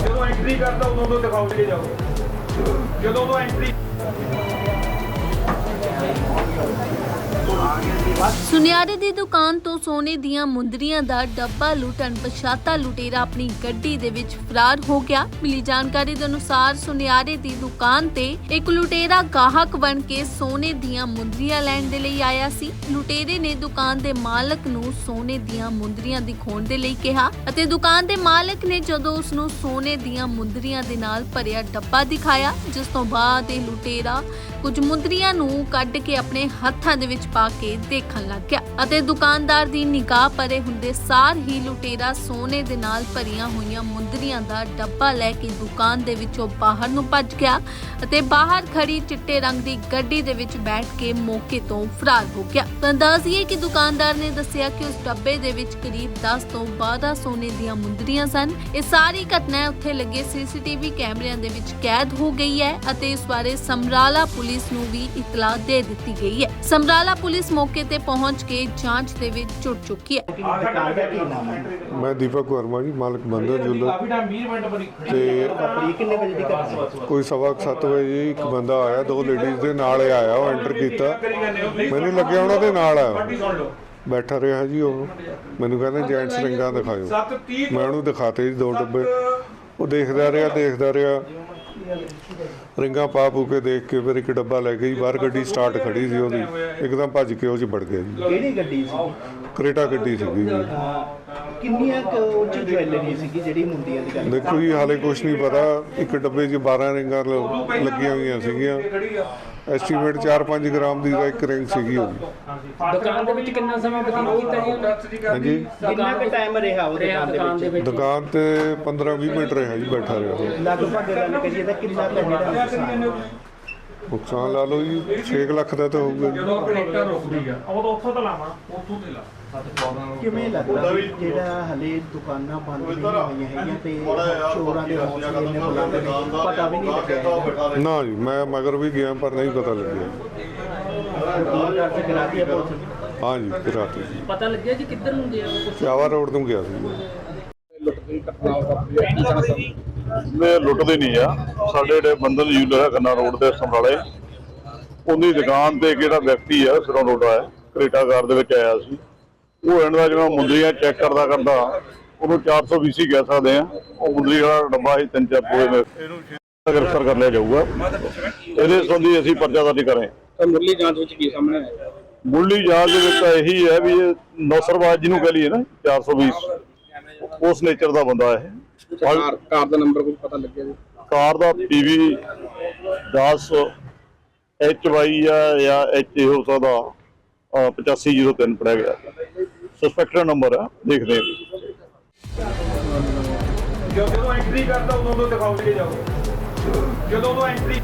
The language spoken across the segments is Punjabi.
ਜਦੋਂ ਐਂਟਰੀ ਕਰਦਾ ਉਦੋਂ ਤੋਂ ਦਿਖਾਓ ਕੇ। ਜਾਓ ਜਦੋਂ ਤੋਂ ਐਂਟਰੀ ਸੁਨਿਆਰੇ ਦੀ ਦੁਕਾਨ ਤੋਂ ਸੋਨੇ ਦੀਆਂ ਮੁੰਦਰੀਆਂ ਦਾ ਡੱਬਾ ਲੁੱਟਣ, ਪਛਾਤਾ ਲੁਟੇਰਾ ਆਪਣੀ ਗੱਡੀ ਦੇ ਵਿੱਚ ਫਰਾਰ ਹੋ ਗਿਆ। ਮਿਲੀ ਜਾਣਕਾਰੀ ਦੇ ਅਨੁਸਾਰ ਸੁਨਿਆਰੇ ਦੀ ਦੁਕਾਨ ਤੇ ਇੱਕ ਲੁਟੇਰਾ ਗਾਹਕ ਬਣ ਕੇ ਸੋਨੇ ਦੀਆਂ ਮੁੰਦਰੀਆਂ ਲੈਣ ਦੇ ਲਈ ਆਇਆ ਸੀ। ਲੁਟੇਰੇ ਨੇ ਦੁਕਾਨ ਦੇ ਮਾਲਕ ਨੂੰ ਸੋਨੇ ਦੀਆਂ ਮੁੰਦਰੀਆਂ ਦਿਖਾਉਣ ਦੇ ਲਈ ਕਿਹਾ ਅਤੇ ਦੁਕਾਨ ਦੇ ਮਾਲਕ ਨੇ ਜਦੋਂ ਉਸ ਨੂੰ ਸੋਨੇ ਦੀਆਂ ਮੁੰਦਰੀਆਂ ਦੇ ਨਾਲ ਭਰਿਆ ਡੱਬਾ ਦਿਖਾਇਆ, ਜਿਸ ਤੋਂ ਬਾਅਦ ਇਹ ਲੁਟੇਰਾ ਕੁਝ ਮੁੰਦਰੀਆਂ ਨੂੰ ਕੱਢ ਕੇ ਆਪਣੇ ਹੱਥਾਂ ਦੇ ਵਿੱਚ ਪਾ ਕੇ ਦੇਖਣ ਲੱਗ ਗਿਆ ਅਤੇ ਦੁਕਾਨਦਾਰ ਦੀ ਨਿਗਾਹ ਪਰੇ ਹੁੰਦੇ ਸਾਰ ਹੀ ਲੁਟੇਰਾ ਸੋਨੇ ਦੇ ਨਾਲ ਭਰੀਆਂ ਹੋਈਆਂ ਮੁੰਦਰੀਆਂ ਦਾ ਡੱਬਾ ਲੈ ਕੇ ਦੁਕਾਨ ਦੇ ਵਿੱਚੋਂ ਬਾਹਰ ਨੂੰ ਭੱਜ ਗਿਆ ਅਤੇ ਬਾਹਰ ਖੜੀ ਚਿੱਟੇ ਰੰਗ ਦੀ ਗੱਡੀ ਦੇ ਵਿੱਚ ਬੈਠ ਕੇ ਮੌਕੇ ਤੋਂ ਫਰਾਰ ਹੋ ਗਿਆ। ਅੰਦਾਜ਼ੀਏ ਕਿ ਦੁਕਾਨਦਾਰ ਨੇ ਦੱਸਿਆ ਕਿ ਉਸ ਡੱਬੇ ਦੇ ਵਿੱਚ ਕਰੀਬ 10 ਤੋਂ 12 ਸੋਨੇ ਦੀਆਂ ਮੁੰਦਰੀਆਂ ਸਨ। ਇਹ ਸਾਰੀ ਘਟਨਾ ਉੱਥੇ ਲੱਗੇ ਸੀਸੀਟੀਵੀ ਕੈਮਰਿਆਂ ਦੇ ਵਿੱਚ ਕੈਦ ਹੋ ਗਈ ਹੈ ਅਤੇ ਇਸ ਬਾਰੇ ਸਮਰਾਲਾ ਪੁਲਿਸ ਨੂੰ ਵੀ ਇਤਲਾਹ ਦੇ ਦਿੱਤੀ ਗਈ ਹੈ। ਸਮਰਾਲਾ ਪੁਲਿਸ ਮੌਕੇ ਤੇ ਪਹੁੰਚ ਕੇ ਜਾਂਚ ਦੇ ਵਿੱਚ ਜੁਟ ਚੁੱਕੀ ਹੈ। ਮੈਂ ਦੀਪਕ ਵਰਮਾ ਜੀ ਮਾਲਕ ਬੰਦਰ ਜੁਲਰ ਕਾਫੀ ਟਾਈਮ 20 ਮਿੰਟ ਬਣੀ। ਤੇ? ਕੋਈ ਸਵਾ ਕੁ ਸੱਤ ਵਜੇ ਇੱਕ ਬੰਦਾ ਆਇਆ ਦੋ ਲੇਡੀਜ਼ ਦੇ ਨਾਲ ਆਇਆ ਉਹ ਐਂਟਰ ਕੀਤਾ। ਮੈਨੂੰ ਲੱਗਿਆ ਉਹਨਾਂ ਦੇ ਨਾਲ ਆ। ਪਾਰਟੀ ਸੁਣ ਲਓ। ਬੈਠਾ ਰਿਹਾ ਜੀ ਉਹ। ਮੈਨੂੰ ਕਹਿੰਦੇ ਜੈਂਟਸ ਰਿੰਗਾਂ ਦਿਖਾਇਓ। 7:30 ਮੈਂ ਉਹਨੂੰ ਦਿਖਾਤੇ ਜੀ ਦੋ ਡੱਬੇ। ਉਹ ਦੇਖਦਾ ਰਿਹਾ ਦੇਖਦਾ ਰਿਹਾ। ਰਿੰਗਾਂ ਪਾ ਪੂ ਕੇ ਦੇਖ ਕੇ ਫਿਰ ਇੱਕ ਡੱਬਾ ਲੈ ਗਈ ਬਾਹਰ ਗੱਡੀ ਸਟਾਰਟ ਖੜੀ ਸੀ ਉਹਦੀ। ਇੱਕਦਮ ਭੱਜ ਕੇ ਉਹ 'ਚ ਵੜ ਗਿਆ ਜੀ। ਕਿਹੜੀ ਗੱਡੀ ਸੀ? ਕਰੇਟਾ ਗੱਡੀ ਸੀਗੀ ਜੀ। ਕਿੰਨੀਆਂ ਕੁ ਉਹ ਚ ਜਵੈਲਰੀ ਸੀਗੀ ਜਿਹੜੀ ਮੁੰਦੀਆਂ ਦੀ ਗੱਲ ਦੇਖੋ ਜੀ ਹਾਲੇ ਕੁਝ ਨਹੀਂ ਪਤਾ। ਇੱਕ ਡੱਬੇ 'ਚ 12 ਰਿੰਗਾਂ ਲ- ਲੱਗੀਆਂ ਹੋਈਆਂ ਸੀਗੀਆਂ। ਐਸਟੀਮੇਟ 4-5 ਗ੍ਰਾਮ ਦੀ ਤਾਂ ਇੱਕ ਰਿੰਗ ਸੀਗੀ ਉਹ ਦੁਕਾਨ ਦੇ ਵਿੱਚ ਕਿੰਨਾ ਸਮਾਂ ਬਤੀਤ ਕੀਤਾ ਜੀ ਹਾਂਜੀ। ਕਿੰਨਾ ਕੁ ਟਾਈਮ ਰਿਹਾ ਉਹ ਦੁਕਾਨ ਦੇ ਵਿੱਚ? ਦੁਕਾਨ ਤੇ 15-20 ਮਿੰਟ ਰਿਹਾ ਜੀ ਬੈਠਾ ਰਿਹਾ। ਲਗਭਗ ਗੱਲ ਕਰੀਏ ਤਾਂ ਕਿੰਨਾ ਕੁ ਜਿਹੜਾ ਨੁਕਸਾਨ ਲਾ ਲਓ ਜੀ 6 ਲੱਖ ਦਾ ਤਾਂ ਹੋਊਗਾ ਜੀ। ਜਦੋਂ ਕਨੈਕਟਰ ਰੁਕਦੀ ਆ ਉਦੋਂ ਉੱਥੋਂ ਤੋਂ ਲਾਵਾਂ ਉੱਥੋਂ ਤੇ ਲਾ। ਕਿਵੇਂ ਲੱਗਦਾ ਵੀ ਜਿਹੜਾ ਹਲੇ ਦੁਕਾਨਾਂ ਬੰਦ ਨਹੀਂ ਹੋਈਆਂ ਹੈਗੀਆਂ ਤੇ ਚੋਰਾਂ ਦੇ ਹੌਸਲੇ ਇੰਨੇ ਬੁਲੰਦ ਨੇ? ਪਤਾ ਵੀ ਨਹੀਂ ਲੱਗਿਆ। ਨਾ ਜੀ ਮੈਂ ਮਗਰ ਵੀ ਗਿਆ ਪਰ ਨਹੀਂ ਪਤਾ ਲੱਗਿਆ। ਕਰਾ ਹੈ ਪੁਲਿਸ? ਹਾਂ ਜੀ ਰਾਤ ਜੀ ਪਤਾ ਲੱਗਿਆ ਜੀ ਕਿੱਧਰ ਨੂੰ ਗਿਆ ਉਹ? ਚਾਵਾ ਰੋਡ ਤੋਂ ਗਿਆ ਸੀ। ਨੇ ਲੁੱਟਦੇ ਨਹੀਂ ਆ ਸਾਡੇ ਜਿਹੜੇ ਬੰਦਨ ਯੂਲਰ ਹੈ ਖੰਨਾ ਰੋਡ ਤੇ ਸਮਰਾਲੇ ਉਹਦੀ ਦੁਕਾਨ ਤੇ ਕਿਹੜਾ ਵਿਅਕਤੀ ਆ ਸਿਰੋਂ ਰੋਡ ਆਇਆ ਕਰੇਟਾ ਕਾਰ ਦੇ ਵਿੱਚ ਆਇਆ ਸੀ। ਉਹ ਇਹਨਾਂ ਦਾ ਜਿਹੜਾ ਮੁੰਦਰੀਆਂ ਚੈੱਕ ਕਰਦਾ ਕਰਦਾ ਉਹਨੂੰ 420 ਕਹਿ ਸਕਦੇ ਆ। ਉਹ ਮੁੰਦਰੀ ਵਾਲਾ ਡੱਬਾ ਹੀ ਤਿੰਨ ਚਾਰ ਪੂਰੇ ਨੇ ਇਹਨੂੰ ਗ੍ਰਿਫਤਾਰ ਕਰ ਲਿਆ ਜਾਊਗਾ। ਇਹਦੇ ਸੰਬੰਧੀ ਅਸੀਂ ਪਰਚਾ ਦਰਜ ਕਰੇ ਮੁੱਢਲੀ ਜਾਂਚ ਵਿੱਚ ਕੀ ਸਾਹਮਣੇ ਆਇਆ? ਮੁੱਢਲੀ ਜਾਂਚ ਦੇ ਵਿੱਚ ਤਾਂ ਇਹੀ ਹੈ ਵੀ ਇਹ ਨੌਸਰਵਾਜ ਜਿਹਨੂੰ ਕਹ ਲਈਏ ਨਾ 420 ਉਸ ਨੇਚਰ ਦਾ ਬੰਦਾ ਇਹ। ਕਾਰ ਕਾਰ ਦਾ ਨੰਬਰ ਕੁਝ ਪਤਾ ਲੱਗਿਆ ਜੀ? ਕਾਰ ਦਾ ਪੀਵੀ 10 ਐਚ ਵਾਈ ਆ ਜਾਂ ਐਚ ਹੋ ਸਕਦਾ। ਅਹ 8503 ਪੜਿਆ ਗਿਆ। ਸਸਪੈਕਟਡ ਨੰਬਰ ਆ ਦੇਖਦੇ ਹਾਂ। ਜਦੋਂ ਐਂਟਰੀ ਕਰਦਾ ਉਦੋਂ ਤੋਂ ਕੇ ਜਾਓ। ਜਦੋਂ ਤੋਂ ਐਂਟਰੀ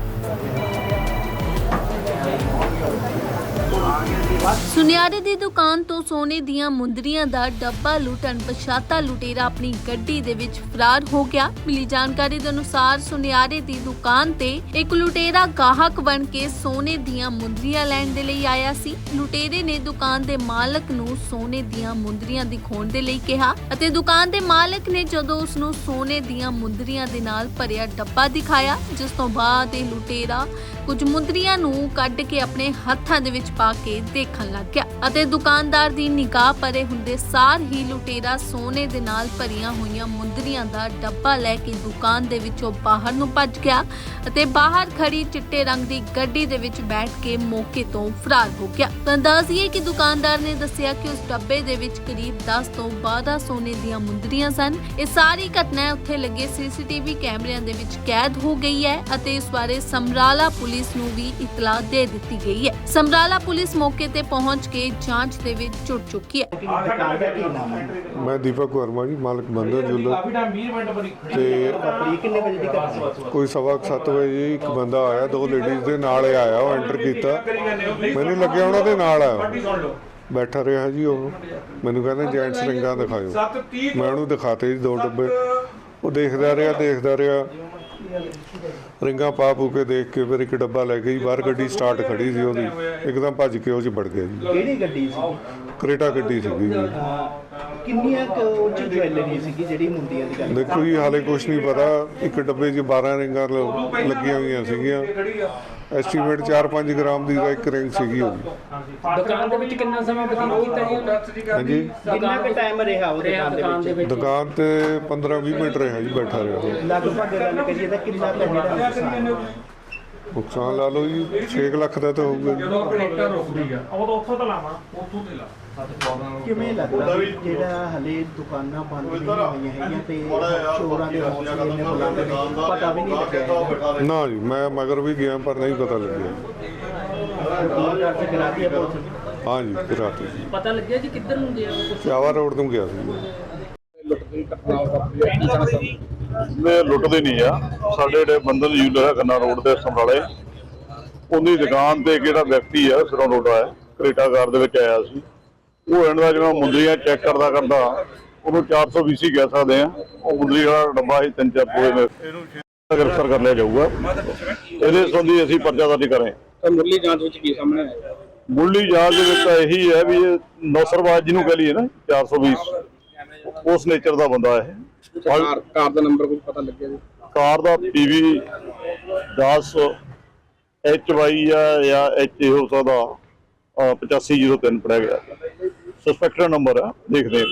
ਸੁਨਿਆਰੇ ਦੀ ਦੁਕਾਨ ਤੋਂ ਸੋਨੇ ਦੀਆਂ ਮੁੰਦਰੀਆਂ ਦਾ ਡੱਬਾ ਲੁੱਟਣ, ਪਛਾਤਾ ਲੁਟੇਰਾ ਆਪਣੀ ਗੱਡੀ ਦੇ ਵਿੱਚ ਫਰਾਰ ਹੋ ਗਿਆ। ਮਿਲੀ ਜਾਣਕਾਰੀ ਦੇ ਅਨੁਸਾਰ ਸੁਨਿਆਰੇ ਦੀ ਦੁਕਾਨ ਤੇ ਇੱਕ ਲੁਟੇਰਾ ਗਾਹਕ ਬਣ ਕੇ ਸੋਨੇ ਦੀਆਂ ਮੁੰਦਰੀਆਂ ਲੈਣ ਦੇ ਲਈ ਆਇਆ ਸੀ। ਲੁਟੇਰੇ ਨੇ ਦੁਕਾਨ ਦੇ ਮਾਲਕ ਨੂੰ ਸੋਨੇ ਦੀਆਂ ਮੁੰਦਰੀਆਂ ਦਿਖਾਉਣ ਦੇ ਲਈ ਕਿਹਾ ਅਤੇ ਦੁਕਾਨ ਦੇ ਮਾਲਕ ਨੇ ਜਦੋਂ ਉਸ ਨੂੰ ਸੋਨੇ ਦੀਆਂ ਮੁੰਦਰੀਆਂ ਦੇ ਨਾਲ ਭਰਿਆ ਡੱਬਾ ਦਿਖਾਇਆ, ਜਿਸ ਤੋਂ ਬਾਅਦ ਇਹ ਲੁਟੇਰਾ ਕੁਝ ਮੁੰਦਰੀਆਂ ਨੂੰ ਕੱਢ ਕੇ ਆਪਣੇ ਹੱਥਾਂ ਦੇ ਵਿੱਚ ਪਾ ਕੇ ਦੇਖਣ ਲੱਗ ਗਿਆ ਅਤੇ ਦੁਕਾਨਦਾਰ ਦੀ ਨਿਗਾਹ ਪਰੇ ਹੁੰਦੇ ਸਾਰ ਹੀ ਲੁਟੇਰਾ ਸੋਨੇ ਦੇ ਨਾਲ ਭਰੀਆਂ ਹੋਈਆਂ ਮੁੰਦਰੀਆਂ ਦਾ ਡੱਬਾ ਲੈ ਕੇ ਦੁਕਾਨ ਦੇ ਵਿੱਚੋਂ ਬਾਹਰ ਨੂੰ ਭੱਜ ਗਿਆ ਅਤੇ ਬਾਹਰ ਖੜੀ ਚਿੱਟੇ ਰੰਗ ਦੀ ਗੱਡੀ ਦੇ ਵਿੱਚ ਬੈਠ ਕੇ ਮੌਕੇ ਤੋਂ ਫਰਾਰ ਹੋ ਗਿਆ। ਅੰਦਾਜ਼ੀਏ ਕਿ ਦੁਕਾਨਦਾਰ ਨੇ ਦੱਸਿਆ ਕਿ ਉਸ ਡੱਬੇ ਦੇ ਵਿੱਚ ਕਰੀਬ 10 ਤੋਂ 12 ਸੋਨੇ ਦੀਆਂ ਮੁੰਦਰੀਆਂ ਸਨ। ਇਹ ਸਾਰੀ ਘਟਨਾ ਉੱਥੇ ਲੱਗੇ ਸੀਸੀਟੀਵੀ ਕੈਮਰਿਆਂ ਦੇ ਵਿੱਚ ਕੈਦ ਹੋ ਗਈ ਹੈ ਅਤੇ ਇਸ ਬਾਰੇ ਸਮਰਾਲਾ ਪੁਲਿਸ ਨੂੰ ਵੀ ਇਤਲਾਹ ਦੇ ਦਿੱਤੀ ਗਈ ਹੈ। ਸਮਰਾਲਾ ਪੁਲਿਸ ਮੌਕੇ ਤੇ ਪਹੁੰਚ ਕੇ ਜਾਂਚ ਦੇ ਵਿੱਚ ਜੁਟ ਚੁੱਕੀ ਹੈ। ਮੈਂ ਦੀਪਕ ਵਰਮਾ ਜੀ ਮਾਲਕ ਬੰਦਰ ਜੁਲਰ। ਕਾਫੀ ਟਾਈਮ 20 ਮਿੰਟ ਬਣੀ ਤੇ? ਕੋਈ ਸਵਾ ਕੁ ਸੱਤ ਵਜੇ ਇੱਕ ਬੰਦਾ ਆਇਆ ਦੋ ਲੇਡੀਜ਼ ਦੇ ਨਾਲ ਆਇਆ ਉਹ ਐਂਟਰ ਕੀਤਾ। ਮੈਨੂੰ ਲੱਗਿਆ ਉਹਨਾਂ ਦੇ ਨਾਲ ਆ ਪਾਰਟੀ ਸੁਣ ਲਓ। ਬੈਠਾ ਰਿਹਾ ਜੀ ਉਹ। ਮੈਨੂੰ ਕਹਿੰਦੇ ਜੈਂਟਸ ਰਿੰਗਾਂ ਦਿਖਾਇਓ। 7:30 ਮੈਂ ਉਹਨੂੰ ਦਿਖਾਤੇ ਜੀ ਦੋ ਡੱਬੇ। ਉਹ ਦੇਖਦਾ ਰਿਹਾ ਦੇਖਦਾ ਰਿਹਾ। ਰਿੰਗਾਂ ਪਾ ਪੂ ਕੇ ਦੇਖ ਕੇ ਫਿਰ ਇੱਕ ਡੱਬਾ ਲੈ ਗਈ ਬਾਹਰ ਗੱਡੀ ਸਟਾਰਟ ਖੜੀ ਸੀ ਉਹਦੀ। ਇੱਕਦਮ ਭੱਜ ਕੇ ਉਹ 'ਚ ਵੜ ਗਿਆ ਜੀ। ਕਿਹੜੀ ਗੱਡੀ ਸੀ? ਕਰੇਟਾ ਗੱਡੀ ਸੀਗੀ ਜੀ। ਕਿੰਨੀਆਂ ਕੁ ਉਹ 'ਚ ਜਵੈਲਰੀ ਸੀਗੀ ਜਿਹੜੀ ਮੁੰਦੀਆਂ ਦੀ ਗੱਲ ਦੇਖੋ ਜੀ ਹਾਲੇ ਕੁਝ ਨਹੀਂ ਪਤਾ। ਇੱਕ ਡੱਬੇ 'ਚ 12 ਰਿੰਗਾਂ ਲ- ਲੱਗੀਆਂ ਹੋਈਆਂ ਸੀਗੀਆਂ। ਐਸਟੀਮੇਟ 4-5 ਗ੍ਰਾਮ ਦੀ ਤਾਂ ਇੱਕ ਰਿੰਗ ਸੀਗੀ ਉਹਦੀ। ਦੁਕਾਨ ਦੇ ਵਿੱਚ ਕਿੰਨਾ ਸਮਾਂ ਬਤੀਤ ਕੀਤਾ ਜੀ ਹਾਂਜੀ। ਕਿੰਨਾ ਕੁ ਟਾਈਮ ਰਿਹਾ ਉਹ ਦੁਕਾਨ ਦੇ ਵਿੱਚ? ਦੁਕਾਨ ਤੇ 15-20 ਮਿੰਟ ਰਿਹਾ ਜੀ ਬੈਠਾ ਰਿਹਾ। ਲਗਭਗ ਗੱਲ ਕਰੀਏ ਤਾਂ ਕਿੰਨਾ ਕੁ ਜਿਹੜਾ ਨੁਕਸਾਨ ਲਾ ਲਓ ਜੀ 6 ਲੱਖ ਦਾ ਤਾਂ ਹੋਊਗਾ ਜੀ। ਜਦੋਂ ਕਨੈਕਟਰ ਰੁਕਦੀ ਆ ਉਦੋਂ ਉੱਥੋਂ ਤੋਂ ਲਾਵਾਂ ਉੱਥੋਂ ਤੇ ਲਾ। ਕਿਵੇਂ ਲੱਗਦਾ ਵੀ ਜਿਹੜਾ ਹਲੇ ਦੁਕਾਨਾਂ ਬੰਦ ਨਹੀਂ ਹੋਈਆਂ ਹੈਗੀਆਂ ਤੇ ਚੋਰਾਂ ਦੇ ਹੌਸਲੇ ਨੇ ਬੁਲੰਦ ਨੇ ਪਤਾ ਵੀ ਨਹੀਂ ਲੱਗਿਆ। ਨਾ ਜੀ ਮੈਂ ਮਗਰ ਵੀ ਗਿਆ ਪਰ ਨਹੀਂ ਪਤਾ ਲੱਗਿਆ। ਹੈ ਜੀ ਰਾਤ ਪਤਾ ਲੱਗਿਆ ਜੀ ਕਿੱਧਰ ਨੂੰ ਗਿਆ? ਕੁਛ ਚਾਵਾ ਰੋਡ ਤੋਂ ਗਿਆ ਸੀ। ਲੁੱਟ ਦੀ ਘਟਨਾ ਵਾਪਰੀ ਹੈ ਕੀ ਕਹਿਣਾ ਚਾਹੁੰਦੇ ਮੈਂ ਲੁੱਟਦੇ ਨਹੀਂ ਆ। ਸਾਡੇ ਜਿਹੜੇ ਬੰਦਨ ਜੂਲਰ ਹੈ ਖੰਨਾ ਰੋਡ ਦੇ ਸਮਰਾਲੇ ਉਹਦੀ ਦੁਕਾਨ ਤੇ ਕਿਹੜਾ ਵਿਅਕਤੀ ਹੈ ਸਿਰੋਂ ਰੋਡਾ ਹੈ ਕਰੇਟਾਗਾਰ ਦੇ ਵਿੱਚ ਆਇਆ ਸੀ। ਉਹ ਇਹਨਾਂ ਜਿਹੜਾ ਮੁੰਦਰੀਆਂ ਚੈੱਕ ਕਰਦਾ ਕਰਦਾ ਉਹਨੂੰ 420 ਕਹਿ ਸਕਦੇ ਆ। ਉਹ ਮੁੰਦਰੀ ਵਾਲਾ ਡੱਬਾ ਹੀ ਤਿੰਨ ਚਾਰ ਪੂਰੇ ਨੇ ਇਹਨੂੰ ਗ੍ਰਿਫਤਾਰ ਕਰ ਲਿਆ ਜਾਊਗਾ। ਇਹਦੇ ਸੰਬੰਧੀ ਅਸੀਂ ਪਰਚਾ ਦਰਜ ਕਰੇ ਤਾਂ ਮੁੱਢਲੀ ਜਾਂਚ ਵਿੱਚ ਕੀ ਸਾਹਮਣੇ ਆਇਆ ਮੁੱਢਲੀ ਜਾਂਚ ਦੇ ਵਿੱਚ ਤਾਂ ਇਹੀ ਹੈ ਵੀ ਇਹ ਨੌਸਰਬਾਜ਼ ਜਿਹਨੂੰ ਕਹ ਲਈਏ ਨਾ 420 ਉਸ ਨੇਚਰ ਦਾ ਬੰਦਾ ਹੈ ਕਾਰ ਕਾਰ ਦਾ ਨੰਬਰ ਕੁਝ ਪਤਾ ਲੱਗਿਆ ਜੀ? ਕਾਰ ਦਾ ਪੀਵੀ 10 ਐਚ ਵਾਈ ਆ ਜਾਂ ਐਚ ਹੋ ਸਕਦਾ ਅਹ 8503 ਪੜਿਆ ਗਿਆ। ਸਸਪੈਕਟਡ ਨੰਬਰ ਆ ਦੇਖਦੇ ਹਾਂ।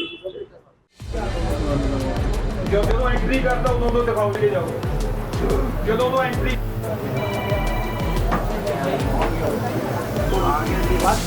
ਜਦੋਂ ਐਂਟਰੀ ਕਰਦਾ ਉਦੋਂ ਤੋਂ ਦਿਖਾਓ ਕੇ ਜਾਓ। ਜਦੋਂ ਤੋਂ ਐਂਟਰੀ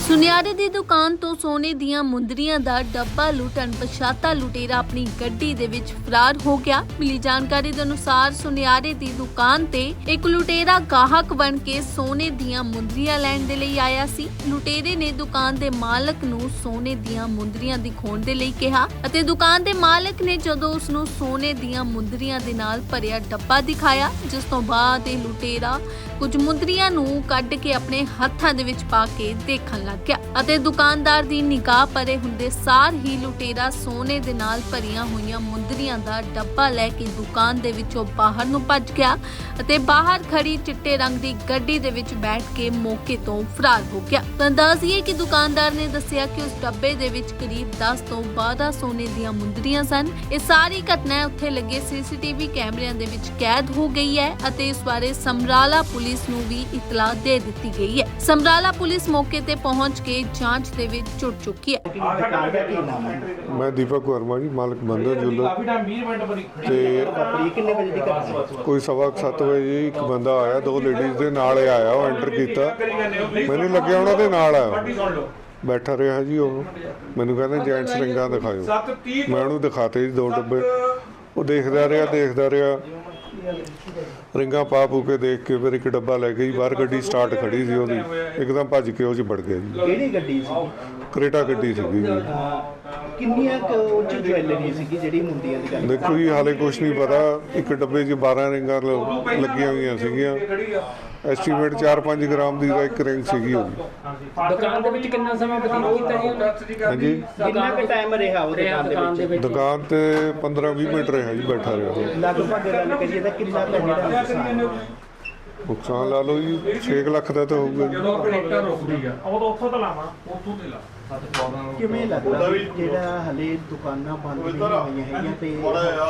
ਸੁਨਿਆਰੇ ਦੀ ਦੁਕਾਨ ਤੋਂ ਸੋਨੇ ਦੀਆਂ ਮੁੰਦਰੀਆਂ ਦਾ ਡੱਬਾ ਲੁੱਟਣ, ਪਛਾਤਾ ਲੁਟੇਰਾ ਆਪਣੀ ਗੱਡੀ ਦੇ ਵਿੱਚ ਫਰਾਰ ਹੋ ਗਿਆ। ਮਿਲੀ ਜਾਣਕਾਰੀ ਦੇ ਅਨੁਸਾਰ ਸੁਨਿਆਰੇ ਦੀ ਦੁਕਾਨ ਤੇ ਇੱਕ ਲੁਟੇਰਾ ਗਾਹਕ ਬਣ ਕੇ ਸੋਨੇ ਦੀਆਂ ਮੁੰਦਰੀਆਂ ਲੈਣ ਦੇ ਲਈ ਆਇਆ ਸੀ। ਲੁਟੇਰੇ ਨੇ ਦੁਕਾਨ ਦੇ ਮਾਲਕ ਨੂੰ ਸੋਨੇ ਦੀਆਂ ਮੁੰਦਰੀਆਂ ਦਿਖਾਉਣ ਦੇ ਲਈ ਕਿਹਾ ਅਤੇ ਦੁਕਾਨ ਦੇ ਮਾਲਕ ਨੇ ਜਦੋਂ ਉਸ ਨੂੰ ਸੋਨੇ ਦੀਆਂ ਮੁੰਦਰੀਆਂ ਦੇ ਨਾਲ ਭਰਿਆ ਡੱਬਾ ਦਿਖਾਇਆ, ਜਿਸ ਤੋਂ ਬਾਅਦ ਇਹ ਲੁਟੇਰਾ ਕੁਝ ਮੁੰਦਰੀਆਂ ਨੂੰ ਕੱਢ ਕੇ ਆਪਣੇ ਹੱਥਾਂ ਦੇ ਵਿੱਚ ਪਾ ਕੇ ਦੇਖਣ ਲੱਗ ਗਿਆ ਅਤੇ ਦੁਕਾਨਦਾਰ ਦੀ ਨਿਗਾਹ ਪਰੇ ਹੁੰਦੇ ਸਾਰ ਹੀ ਲੁਟੇਰਾ ਸੋਨੇ ਦੇ ਨਾਲ ਭਰੀਆਂ ਹੋਈਆਂ ਮੁੰਦਰੀਆਂ ਦਾ ਡੱਬਾ ਲੈ ਕੇ ਦੁਕਾਨ ਦੇ ਵਿੱਚੋਂ ਬਾਹਰ ਨੂੰ ਭੱਜ ਗਿਆ ਅਤੇ ਬਾਹਰ ਖੜੀ ਚਿੱਟੇ ਰੰਗ ਦੀ ਗੱਡੀ ਦੇ ਵਿੱਚ ਬੈਠ ਕੇ ਮੌਕੇ ਤੋਂ ਫਰਾਰ ਹੋ ਗਿਆ। ਤਾਂ ਅੰਦਾਜ਼ੀਏ ਕਿ ਦੁਕਾਨਦਾਰ ਨੇ ਦੱਸਿਆ ਕਿ ਉਸ ਡੱਬੇ ਦੇ ਵਿੱਚ ਕਰੀਬ 10 ਤੋਂ 12 ਸੋਨੇ ਦੀਆਂ ਮੁੰਦਰੀਆਂ ਸਨ। ਇਹ ਸਾਰੀ ਘਟਨਾ ਉੱਥੇ ਲੱਗੇ ਸੀਸੀਟੀਵੀ ਕੈਮਰਿਆਂ ਦੇ ਵਿੱਚ ਕੈਦ ਹੋ ਗਈ ਹੈ ਅਤੇ ਇਸ ਬਾਰੇ ਸਮਰਾਲਾ ਪੁਲਿਸ ਨੂੰ ਵੀ ਇਤਲਾਹ ਦੇ ਦਿੱਤੀ ਗਈ ਹੈ। ਸਮਰਾਲਾ ਪੁਲਿਸ ਮੌਕੇ ਤੇ ਪਹੁੰਚ ਕੇ ਜਾਂਚ ਦੇ ਵਿੱਚ ਜੁਟ ਚੁੱਕੀ ਹੈ। ਮੈਂ ਦੀਪਕ ਵਰਮਾ ਜੀ ਮਾਲਕ ਬੰਦਰ ਜੁਲਰ ਟਾਈਮ 20 ਮਿੰਟ ਬਣੀ। ਤੇ? ਕੋਈ ਸਵਾ ਕੁ ਸੱਤ ਵਜੇ ਜੀ ਇੱਕ ਬੰਦਾ ਆਇਆ ਦੋ ਲੇਡੀਜ਼ ਦੇ ਨਾਲ ਆਇਆ ਉਹ ਐਂਟਰ ਕੀਤਾ। ਮੈਨੂੰ ਲੱਗਿਆ ਉਹਨਾਂ ਦੇ ਨਾਲ ਆਇਆ। ਬੈਠਾ ਰਿਹਾ ਜੀ ਉਹ। ਮੈਨੂੰ ਕਹਿੰਦੇ ਜੈਂਟਸ ਰਿੰਗਾਂ ਦਿਖਾਇਓ। 7:30 ਮੈਂ ਉਹਨੂੰ ਦਿਖਾਤੇ ਜੀ ਦੋ ਡੱਬੇ। ਉਹ ਦੇਖਦਾ ਰਿਹਾ ਦੇਖਦਾ ਰਿਹਾ। ਰਿੰਗਾਂ ਪਾ ਪੂ ਕੇ ਦੇਖ ਕੇ ਫਿਰ ਇੱਕ ਡੱਬਾ ਲੈ ਕੇ ਜੀ ਬਾਹਰ ਗੱਡੀ ਸਟਾਰਟ ਖੜੀ ਸੀ ਉਹਦੀ। ਇੱਕਦਮ ਭੱਜ ਕੇ ਉਹ 'ਚ ਵੜ ਗਿਆ ਜੀ। ਕਿਹੜੀ ਗੱਡੀ ਸੀ? ਕਰੇਟਾ ਗੱਡੀ ਸੀਗੀ ਜੀ। ਕਿੰਨੀਆਂ ਕੁ ਉਹ 'ਚ ਜਵੈਲਰੀ ਸੀਗੀ ਜਿਹੜੀ ਮੁੰਦੀਆਂ ਦੀ ਗੱਲ ਦੇਖੋ ਜੀ ਹਾਲੇ ਕੁਝ ਨਹੀਂ ਪਤਾ। ਇੱਕ ਡੱਬੇ 'ਚ 12 ਰਿੰਗਾਂ ਲ- ਲੱਗੀਆਂ ਹੋਈਆਂ ਸੀਗੀਆਂ। ਐਸਟੀਮੇਟ 4-5 ਗ੍ਰਾਮ ਦੀ ਤਾਂ ਇੱਕ ਰਿੰਗ ਸੀਗੀ ਉਹਦੀ। ਦੁਕਾਨ ਦੇ ਵਿੱਚ ਕਿੰਨਾ ਸਮਾਂ ਬਤੀਤ ਕੀਤਾ ਜੀ ਹਾਂਜੀ। ਕਿੰਨਾ ਕੁ ਟਾਈਮ ਰਿਹਾ ਉਹ ਦੁਕਾਨ ਦੇ ਵਿੱਚ? ਦੁਕਾਨ ਤੇ 15-20 ਮਿੰਟ ਰਿਹਾ ਜੀ ਬੈਠਾ ਰਿਹਾ। ਲਗਭਗ ਗੱਲ ਕਰੀਏ ਤਾਂ ਕਿੰਨਾ ਕੁ ਜਿਹੜਾ ਨੁਕਸਾਨ ਲਾ ਲਓ ਜੀ 6 ਲੱਖ ਦਾ ਤਾਂ ਹੋਊਗਾ ਜੀ। ਜਦੋਂ ਕਨੈਕਟਰ ਰੁਕਦੀ ਆ ਉਦੋਂ ਉੱਥੋਂ ਤੋਂ ਲਾਵਾਂ ਉੱਥੋਂ ਤੇ ਲਾ। ਕਿਵੇਂ ਲੱਗਦਾ ਵੀ ਜਿਹੜਾ ਹਲੇ ਦੁਕਾਨਾਂ ਬੰਦ ਨਹੀਂ ਹੋਈਆਂ ਹੈਗੀਆਂ ਤੇ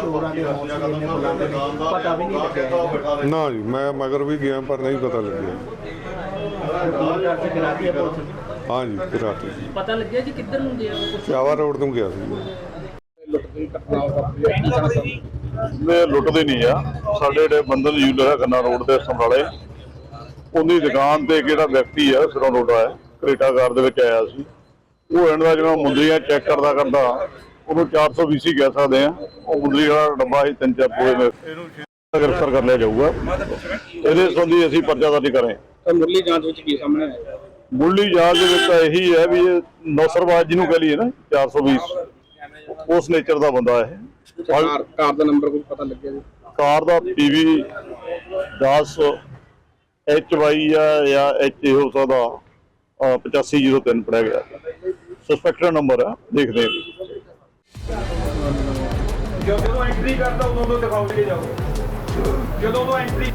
ਚੋਰਾਂ ਦੇ ਹੌਸਲੇ ਨੇ ਬੁਲੰਦ ਨੇ ਪਤਾ ਵੀ ਨਹੀਂ ਲੱਗਿਆ। ਨਾ ਜੀ ਮੈਂ ਮਗਰ ਵੀ ਗਿਆ ਪਰ ਨਹੀਂ ਪਤਾ ਲੱਗਿਆ। ਹੈ ਪੁਲਿਸ। ਹਾਂ ਜੀ ਰਾਤ ਪਤਾ ਲੱਗਿਆ ਜੀ ਕਿੱਧਰ ਨੂੰ ਗਿਆ ਕੁਛ ਚਾਵਾ ਰੋਡ ਤੋਂ ਗਿਆ ਸੀ। ਲੁੱਟ ਦੀ ਘਟਨਾ ਵਾਪਰੀ। ਹੈ ਮੈਂ ਲੁੱਟਦੇ ਨਹੀਂ ਆ ਸਾਡੇ ਜਿਹੜੇ ਬੰਦਨ ਜੂਲਰ ਹੈ ਖੰਨਾ ਰੋਡ ਦੇ ਸਮਰਾਲੇ ਉਹਦੀ ਦੁਕਾਨ ਤੇ ਕਿਹੜਾ ਵਿਅਕਤੀ ਹੈ ਸਿਰੋਂ ਰੋਡਾ ਹੈ ਕਰੇਟਾਗਾਰ ਦੇ ਵਿੱਚ ਆਇਆ ਸੀ। ਉਹ ਇਹਨਾਂ ਜਿਹੜਾ ਮੁੰਦਰੀਆਂ ਚੈੱਕ ਕਰਦਾ ਕਰਦਾ ਉਹਨੂੰ 420 ਕਹਿ ਸਕਦੇ ਆ। ਉਹ ਮੁੰਦਰੀ ਵਾਲਾ ਡੱਬਾ ਹੀ ਤਿੰਨ ਚਾਰ ਪੂਰੇ ਨੇ ਇਹਨੂੰ ਗ੍ਰਿਫਤਾਰ ਕਰ ਲਿਆ ਜਾਊਗਾ। ਇਹਦੇ ਸੰਬੰਧੀ ਅਸੀਂ ਪਰਚਾ ਦਰਜ ਕਰੇ ਮੁੱਢਲੀ ਜਾਂਚ ਵਿੱਚ ਕੀ ਸਾਹਮਣੇ ਆਇਆ? ਮੁੱਢਲੀ ਜਾਂਚ ਦੇ ਵਿੱਚ ਇਹੀ ਹੈ ਵੀ ਇਹ ਨੌਸਰਬਾਜ਼ ਜਿਹਨੂੰ ਕਹ ਲਈਏ ਨਾ 420 ਉਸ ਨੇਚਰ ਦਾ ਬੰਦਾ ਹੈ ਕਾਰ ਕਾਰ ਦਾ ਨੰਬਰ ਕੁਝ ਪਤਾ ਲੱਗਿਆ ਜੀ? ਕਾਰ ਦਾ ਪੀਵੀ 10 ਐਚ ਵਾਈ ਆ ਜਾਂ ਐਚ ਹੋ ਸਕਦਾ। ਅਹ 8503 ਪੜਿਆ ਗਿਆ। ਸਸਪੈਕਟਡ ਨੰਬਰ ਆ ਦੇਖਦੇ ਹਾਂ। ਜਦੋਂ ਐਂਟਰੀ ਕਰਦਾ ਉਦੋਂ ਤੋਂ ਕੇ ਜਾਓ। ਜਦੋਂ ਤੋਂ ਐਂਟਰੀ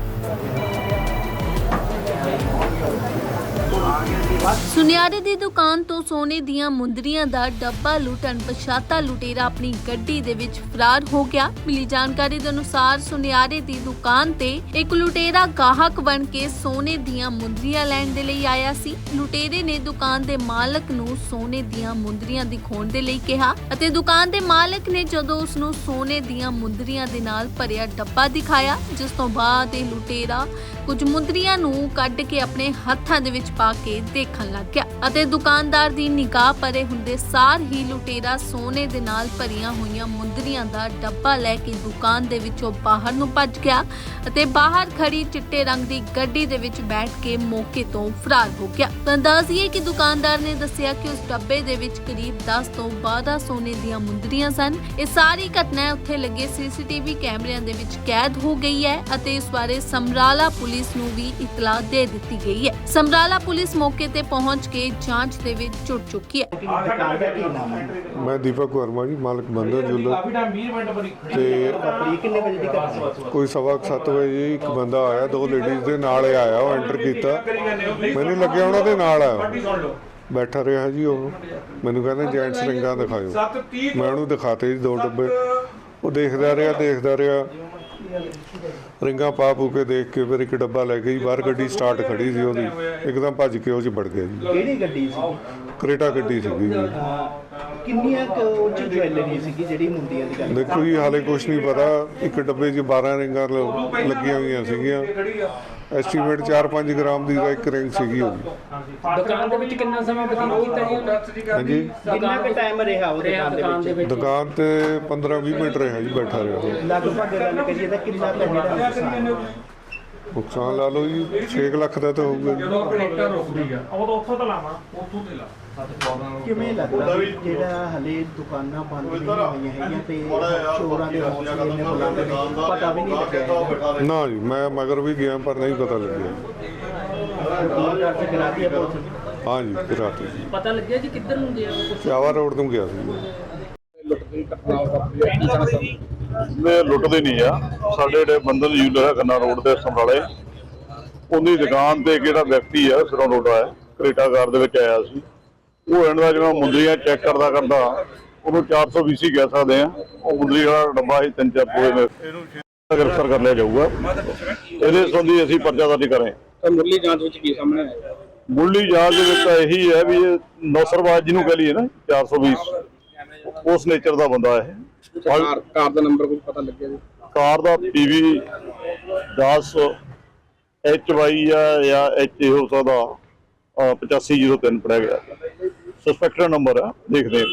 ਸੁਨਿਆਰੇ ਦੀ ਦੁਕਾਨ ਤੋਂ ਸੋਨੇ ਦੀਆਂ ਮੁੰਦਰੀਆਂ ਦਾ ਡੱਬਾ ਲੁੱਟਣ, ਪਛਾਤਾ ਲੁਟੇਰਾ ਆਪਣੀ ਗੱਡੀ ਦੇ ਵਿੱਚ ਫਰਾਰ ਹੋ ਗਿਆ। ਮਿਲੀ ਜਾਣਕਾਰੀ ਦੇ ਅਨੁਸਾਰ ਸੁਨਿਆਰੇ ਦੀ ਦੁਕਾਨ ਤੇ ਇੱਕ ਲੁਟੇਰਾ ਗਾਹਕ ਬਣ ਕੇ ਸੋਨੇ ਦੀਆਂ ਮੁੰਦਰੀਆਂ ਲੈਣ ਦੇ ਲਈ ਆਇਆ ਸੀ। ਲੁਟੇਰੇ ਨੇ ਦੁਕਾਨ ਦੇ ਮਾਲਕ ਨੂੰ ਸੋਨੇ ਦੀਆਂ ਮੁੰਦਰੀਆਂ ਦਿਖਾਉਣ ਦੇ ਲਈ ਕਿਹਾ ਅਤੇ ਦੁਕਾਨ ਦੇ ਮਾਲਕ ਨੇ ਜਦੋਂ ਉਸ ਨੂੰ ਸੋਨੇ ਦੀਆਂ ਮੁੰਦਰੀਆਂ ਦੇ ਨਾਲ ਭਰਿਆ ਡੱਬਾ ਦਿਖਾਇਆ, ਜਿਸ ਤੋਂ ਬਾਅਦ ਇਹ ਲੁਟੇਰਾ ਕੁਝ ਮੁੰਦਰੀਆਂ ਨੂੰ ਕੱਢ ਕੇ ਆਪਣੇ ਹੱਥਾਂ ਦੇ ਵਿੱਚ ਪਾ ਕੇ ਦੇਖਣ ਲੱਗ ਗਿਆ ਅਤੇ ਦੁਕਾਨਦਾਰ ਦੀ ਨਿਗਾਹ ਪਰੇ ਹੁੰਦੇ ਸਾਰ ਹੀ ਲੁਟੇਰਾ ਸੋਨੇ ਦੇ ਨਾਲ ਭਰੀਆਂ ਹੋਈਆਂ ਮੁੰਦਰੀਆਂ ਦਾ ਡੱਬਾ ਲੈ ਕੇ ਦੁਕਾਨ ਦੇ ਵਿੱਚੋਂ ਬਾਹਰ ਨੂੰ ਭੱਜ ਗਿਆ ਅਤੇ ਬਾਹਰ ਖੜੀ ਚਿੱਟੇ ਰੰਗ ਦੀ ਗੱਡੀ ਦੇ ਵਿੱਚ ਬੈਠ ਕੇ ਮੌਕੇ ਤੋਂ ਫਰਾਰ ਹੋ ਗਿਆ। ਤਾਂ ਕਿ ਦੁਕਾਨਦਾਰ ਨੇ ਦੱਸਿਆ ਕਿ ਉਸ ਡੱਬੇ ਦੇ ਵਿੱਚ ਕਰੀਬ 10 ਤੋਂ 12 ਸੋਨੇ ਦੀਆਂ ਮੁੰਦਰੀਆਂ ਸਨ। ਇਹ ਸਾਰੀ ਘਟਨਾ ਉੱਥੇ ਲੱਗੇ ਸੀਸੀਟੀਵੀ ਕੈਮਰਿਆਂ ਦੇ ਵਿੱਚ ਕੈਦ ਹੋ ਗਈ ਹੈ ਅਤੇ ਇਸ ਬਾਰੇ ਸਮਰਾਲਾ ਪੁਲਿਸ ਨੂੰ ਵੀ ਇਤਲਾਹ ਦੇ ਦਿੱਤੀ ਗਈ ਹੈ। ਸਮਰਾਲਾ ਪੁਲਿਸ ਮੌਕੇ ਤੇ ਪਹੁੰਚ ਕੇ ਜਾਂਚ ਦੇ ਵਿੱਚ ਜੁਟ ਚੁੱਕੀ ਹੈ। ਮੈਂ ਦੀਪਕ ਵਰਮਾ ਜੀ ਮਾਲਕ ਬੰਦਰ ਜੁਲਰ ਤੇ ਆਪਣੀ ਕਿੰਨੇ ਵਜੇ ਦੀ ਘਟਨਾ ਹੈ? ਕੋਈ ਸਵਾ ਕੁ ਸੱਤ ਵਜੇ ਇੱਕ ਬੰਦਾ ਆਇਆ ਦੋ ਲੇਡੀਜ਼ ਦੇ ਨਾਲ ਆਇਆ ਉਹ ਐਂਟਰ ਕੀਤਾ। ਮੈਨੂੰ ਲੱਗਿਆ ਉਹਨਾਂ ਦੇ ਨਾਲ ਆਇਆ। ਬੈਠਾ ਰਿਹਾ ਜੀ ਉਹ। ਮੈਨੂੰ ਕਹਿੰਦੇ ਜੈਂਟਸ ਰਿੰਗਾਂ ਦਿਖਾਇਓ। 7:30 ਮੈਂ ਉਹਨੂੰ ਦਿਖਾਤੇ ਜੀ ਦੋ ਡੱਬੇ। ਉਹ ਦੇਖਦਾ ਰਿਹਾ ਦੇਖਦਾ ਰਿਹਾ। ਰਿੰਗਾਂ ਪਾ ਪੂ ਕੇ ਦੇਖ ਕੇ ਫਿਰ ਇੱਕ ਡੱਬਾ ਲੈ ਗਈ ਬਾਹਰ ਗੱਡੀ ਸਟਾਰਟ ਖੜੀ ਸੀ ਉਹਦੀ। ਇੱਕਦਮ ਭੱਜ ਕੇ ਉਹ 'ਚ ਵੜ ਗਿਆ ਜੀ। ਕਿਹੜੀ ਗੱਡੀ ਸੀ? ਕਰੇਟਾ ਗੱਡੀ ਸੀਗੀ ਜੀ। ਕਿੰਨੀਆਂ ਕੁ ਉਹ 'ਚ ਜਵੈਲਰੀ ਸੀਗੀ ਜਿਹੜੀ ਮੁੰਦੀਆਂ ਦੀ ਗੱਲ ਦੇਖੋ ਜੀ ਹਾਲੇ ਕੁਝ ਨਹੀਂ ਪਤਾ। ਇੱਕ ਡੱਬੇ 'ਚ 12 ਰਿੰਗਾਂ ਲ- ਲੱਗੀਆਂ ਹੋਈਆਂ ਸੀਗੀਆਂ। ਐਸਟੀਮੇਟ 4-5 ਗ੍ਰਾਮ ਦੀ ਤਾਂ ਇੱਕ ਰਿੰਗ ਸੀਗੀ ਉਹਦੀ ਦੁਕਾਨ ਦੇ ਵਿੱਚ ਕਿੰਨਾ ਸਮਾਂ ਬਤੀਤ ਕੀਤਾ ਜੀ ਹਾਂਜੀ। ਕਿੰਨਾ ਕੁ ਟਾਈਮ ਰਿਹਾ ਉਹ ਦੁਕਾਨ ਦੇ ਵਿੱਚ? ਦੁਕਾਨ ਤੇ 15-20 ਮਿੰਟ ਰਿਹਾ ਜੀ ਬੈਠਾ ਰਿਹਾ। ਲਗਭਗ ਗੱਲ ਕਰੀਏ ਤਾਂ ਕਿੰਨਾ ਕੁ ਜਿਹੜਾ ਨੁਕਸਾਨ ਲਾ ਲਓ ਜੀ 6 ਲੱਖ ਦਾ ਤਾਂ ਹੋਊਗਾ ਜੀ। ਜਦੋਂ ਕਨੈਕਟਰ ਰੁਕਦੀ ਆ। ਉਦੋਂ ਉੱਥੋਂ ਤੋਂ ਲਾਵਾਂ। ਉੱਥੋਂ ਤੇ ਲਾ। ਕਿਵੇਂ ਲੱਗਦਾ ਵੀ ਜਿਹੜਾ ਹਲੇ ਦੁਕਾਨਾਂ ਬੰਦ ਨਹੀਂ ਹੋਈਆਂ ਹੈਗੀਆਂ ਤੇ ਚੋਰਾਂ ਦੇ ਹੌਸਲੇ ਇੰਨੇ ਬੁਲੰਦ ਨੇ ਪਤਾ ਵੀ ਨਹੀਂ ਲੱਗਿਆ। ਨਾ ਜੀ ਮੈਂ ਮਗਰ ਵੀ ਗਿਆ ਪਰ ਨਹੀਂ ਪਤਾ ਲੱਗਿਆ। ਹੈ ਪੁਲਿਸ। ਹਾਂ ਜੀ ਫਿਰ ਰਾਤ ਜੀ ਪਤਾ ਲੱਗਿਆ ਜੀ ਕਿੱਧਰ ਨੂੰ ਗਿਆ ਉਹ? ਚਾਵਾ ਰੋਡ ਤੋਂ ਗਿਆ ਸੀ। ਲੁੱਟ ਦੀ ਘਟਨਾ ਵਾਪਰੀ। ਹੈ ਕੀ ਕਹਿਣਾ ਚਾਹੁੰਦੇ ਮੈਂ ਲੁੱਟਦੇ ਨਹੀਂ ਆ ਸਾਡੇ ਜਿਹੜੇ ਬੰਦਨ ਜੂਲਰ ਹੈ ਖੰਨਾ ਰੋਡ ਦੇ ਸਮਰਾਲੇ ਉਹਦੀ ਦੁਕਾਨ ਤੇ ਕਿਹੜਾ ਵਿਅਕਤੀ ਆ ਸਿਰੋਂ ਰੋਡਾ ਹੈ ਕਰੇਟਾ ਕਾਰ ਦੇ ਵਿੱਚ ਆਇਆ ਸੀ। ਉਹ ਇਹਨਾਂ ਦਾ ਜਿਹੜਾ ਮੁੰਦਰੀਆਂ ਚੈੱਕ ਕਰਦਾ ਕਰਦਾ ਉਹਨੂੰ 420 ਕਹਿ ਸਕਦੇ ਆ। ਉਹ ਮੁੰਦਰੀ ਵਾਲਾ ਡੱਬਾ ਸੀ ਤਿੰਨ ਚਾਰ ਪੂਰੇ ਵਿੱਚ ਇਹਨੂੰ ਗ੍ਰਿਫਤਾਰ ਕਰ ਲਿਆ ਜਾਊਗਾ। ਇਹਦੇ ਸੰਬੰਧੀ ਅਸੀਂ ਪਰਚਾ ਦਰਜ ਕਰੇ ਤਾਂ ਮੁੱਢਲੀ ਜਾਂਚ ਵਿੱਚ ਕੀ ਸਾਹਮਣੇ ਆਇਆ ਮੁੱਢਲੀ ਜਾਂਚ ਦੇ ਵਿੱਚ ਤਾਂ ਇਹੀ ਹੈ ਵੀ ਇਹ ਨੌਸਰਬਾਜ਼ ਜਿਹਨੂੰ ਕਹ ਲਈਏ ਨਾ 420 ਉਸ ਨੇਚਰ ਦਾ ਬੰਦਾ ਹੈ ਕਾਰ ਕਾਰ ਦਾ ਨੰਬਰ ਕੁਝ ਪਤਾ ਲੱਗਿਆ ਜੀ? ਕਾਰ ਦਾ ਪੀਵੀ 10 ਐਚ ਵਾਈ ਆ ਜਾਂ ਐਚ ਹੋ ਸਕਦਾ ਅਹ 8503 ਪੜਿਆ ਗਿਆ। ਸਸਪੈਕਟਡ ਨੰਬਰ ਆ ਦੇਖਦੇ ਹਾਂ।